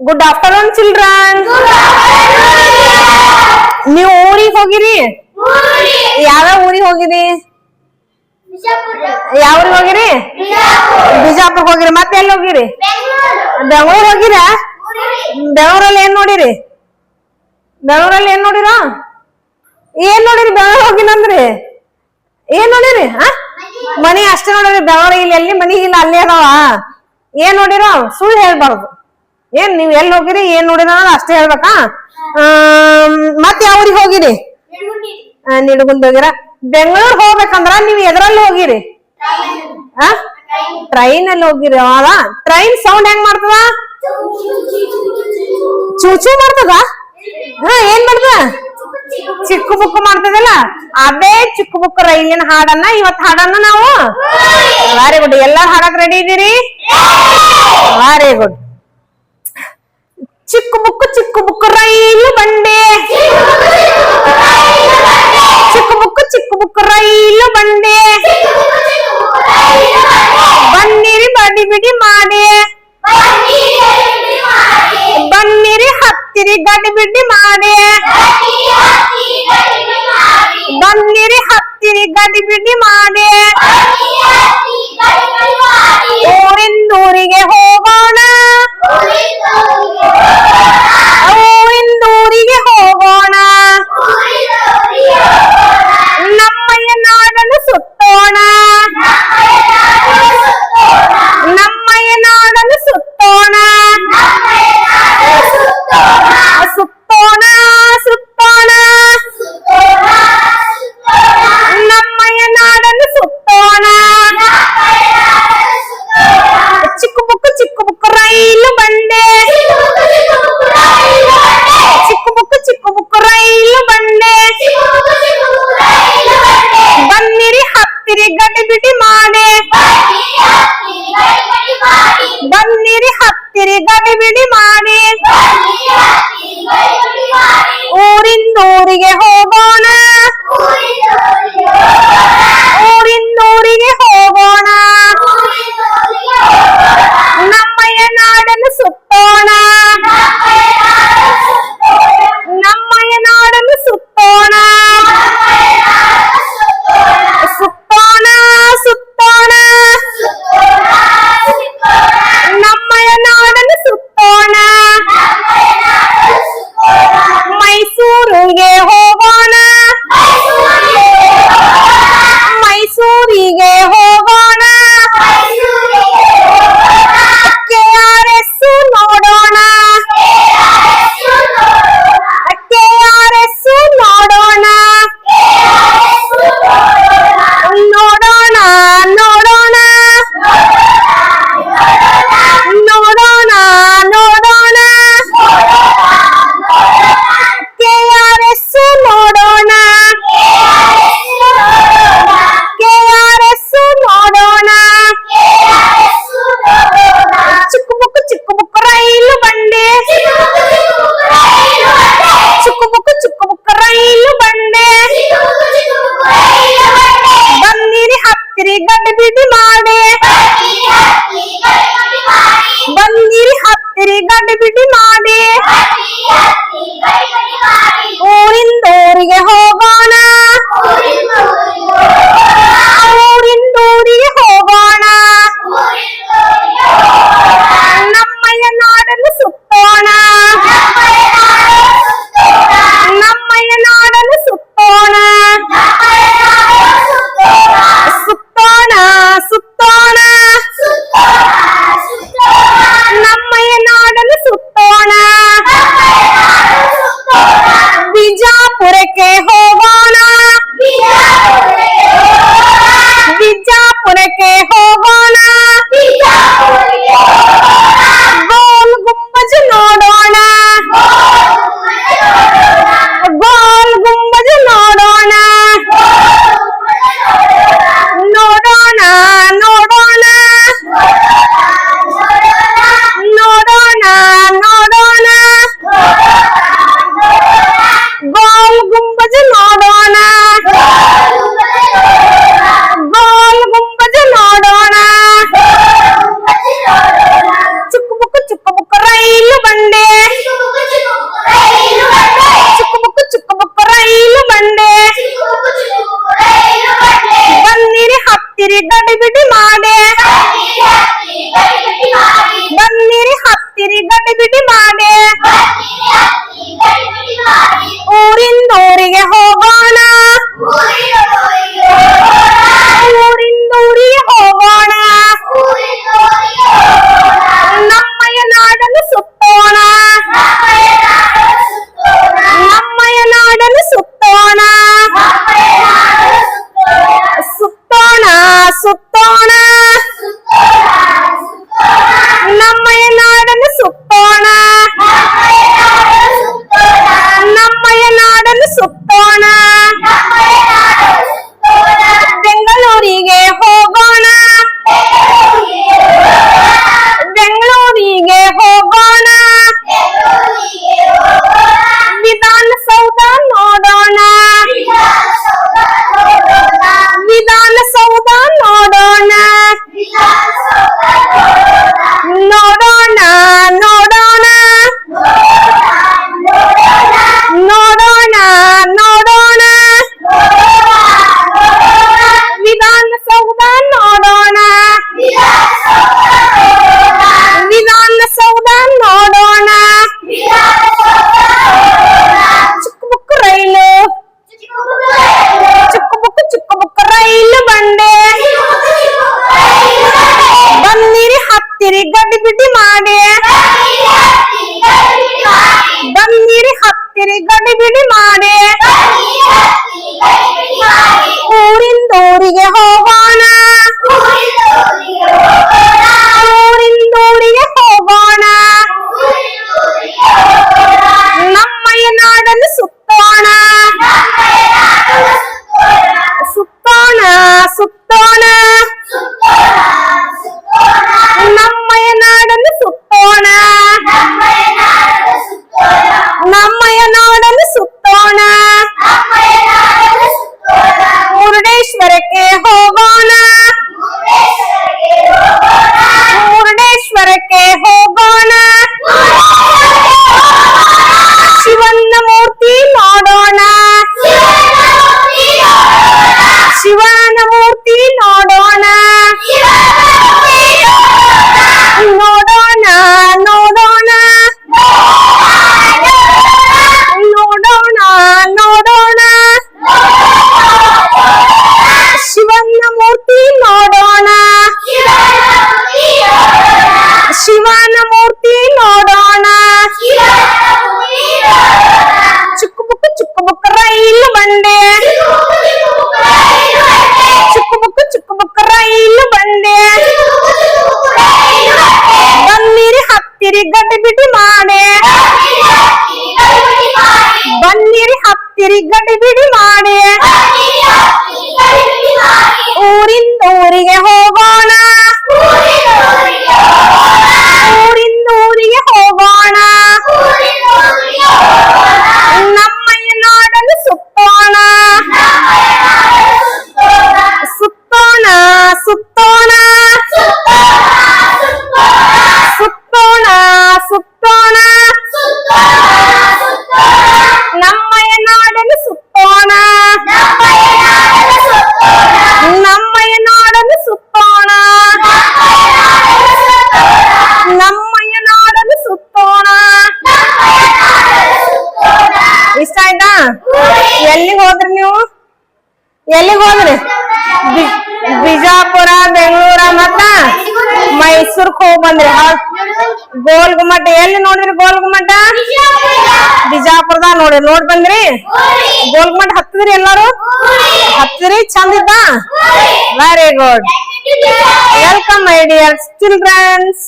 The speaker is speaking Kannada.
ಗುಡ್ ಆಫ್ಟರ್ನೂನ್ ಚಿಲ್ಡ್ರನ್ ನೀವು ಊರಿಗೆ ಹೋಗಿರಿ? ಯಾವ್ಯಾವ ಊರಿಗೆ ಹೋಗಿರಿ? ಯಾವ ಊರಿಗೆ ಹೋಗಿರಿ? ಬಿಜಾಪುರ್ಗೆ ಹೋಗಿರಿ. ಮತ್ತೆ ಎಲ್ಲಿ ಹೋಗಿರಿ? ಬೆಂಗಳೂರು. ಹೋಗಿರಾ? ಬೆಂಗಳೂರಲ್ಲಿ ಏನ್ ನೋಡಿರಿ? ಬೆಂಗಳೂರಲ್ಲಿ ಏನ್ ನೋಡಿರ? ಏನ್ ನೋಡಿರಿ ಬೆಂಗಳೂರು ಹೋಗಿನಂದ್ರಿ ಏನ್ ನೋಡಿರಿ ಹ? ಮನಿ ಅಷ್ಟೇ ನೋಡಿರಿ ಬೆಂಗಳೂರು ಇಲ್ಲಿ ಎಲ್ಲಿ? ಮನಿ ಇಲ್ಲ ಅಲ್ಲೇ ಅದಾವ. ಏನ್ ನೋಡಿರ? ಸುಳ್ಳು ಹೇಳ್ಬಾರ್ದು. ಏನ್ ನೀವ್ ಎಲ್ಲಿ ಹೋಗಿರಿ ಏನ್ ನೋಡಿರ ಅಷ್ಟೇ ಹೇಳ್ಬೇಕಾ? ಮತ್ತೆ ಮತ್ ಯಾವ ಊರಿಗೆ ಹೋಗಿರಿ ನಿಡುಗುಂದ ಹೋಗಿರ? ಬೆಂಗಳೂರು ಹೋಗ್ಬೇಕಂದ್ರ ನೀವ್ ಎದ್ರಲ್ಲಿ ಹೋಗಿರಿ? ಆ? ಟ್ರೈನ್ ಅಲ್ಲಿ ಹೋಗಿರಿ ಅವಾಗ? ಟ್ರೈನ್ ಸೌಂಡ್ ಹೆಂಗ್ ಮಾಡ್ತದ? ಚೂಚು ಮಾಡ್ತದ? ಹಾ ಏನ್ ಮಾಡ್ತದ? ಚಿಕ್ಕ ಬುಕ್ ಮಾಡ್ತದಲ್ಲ ಅದೇ ಚಿಕ್ಕ ಬುಕ್ ರೈಲಿನ ಹಾಡನ್ನ ಇವತ್ ಹಾಡನ್ನ ನಾವು? ವೆರಿ ಗುಡ್ ಎಲ್ಲಾರು ಹಾಡಕ್ ರೆಡಿ ಇದೀರಿ? ವೆರಿ ಗುಡ್ ಚಿಕ್ಕ ಬುಕ್ ಚಿಕ್ಕ ಬುಕ್ ರೈಲು ಬಂಡೆ ಚಿಕ್ಕ ಬುಕ್ ಚಿಕ್ಕ ಬುಕ್ ರೈಲು ಬಂಡೆ ಬನ್ನಿರಿ ಬಡಿ ಬಿಡಿ ಮಾಡಿ ಬನ್ನಿರಿ ಹತ್ತಿರಿ ಗಡಿ ಬಿಡಿ ಮಾಡಿ ಬನ್ನಿರಿ ಹತ್ತಿರಿ ಗಡಿ ಬಿಡಿ ಮಾಡಿ ಊರಿಂದೂರಿಗೆ ಹೋಗೋಣ 你妈 गिडी माने। बंदी हिड़ी ಮೈಸೂರ್ಕ್ ಹೋಗ್ ಬಂದ್ರಿ ಗೋಲ್ ಗುಮ್ಮಟ ಎಲ್ಲಿ ನೋಡಿದ್ರಿ ಗೋಲ್ ಗುಮ್ಮಟ ಬಿಜಾಪುರದ ನೋಡಿ ನೋಡ್ ಬಂದ್ರಿ. ಗೋಲ್ ಗುಮ್ಮಟ ಹತ್ತದ್ರಿ ಎಲ್ಲಾರು? ಹತ್ತದ್ರಿ? ಚಂದ ಇದ್ದ? Very good welcome I dear childrens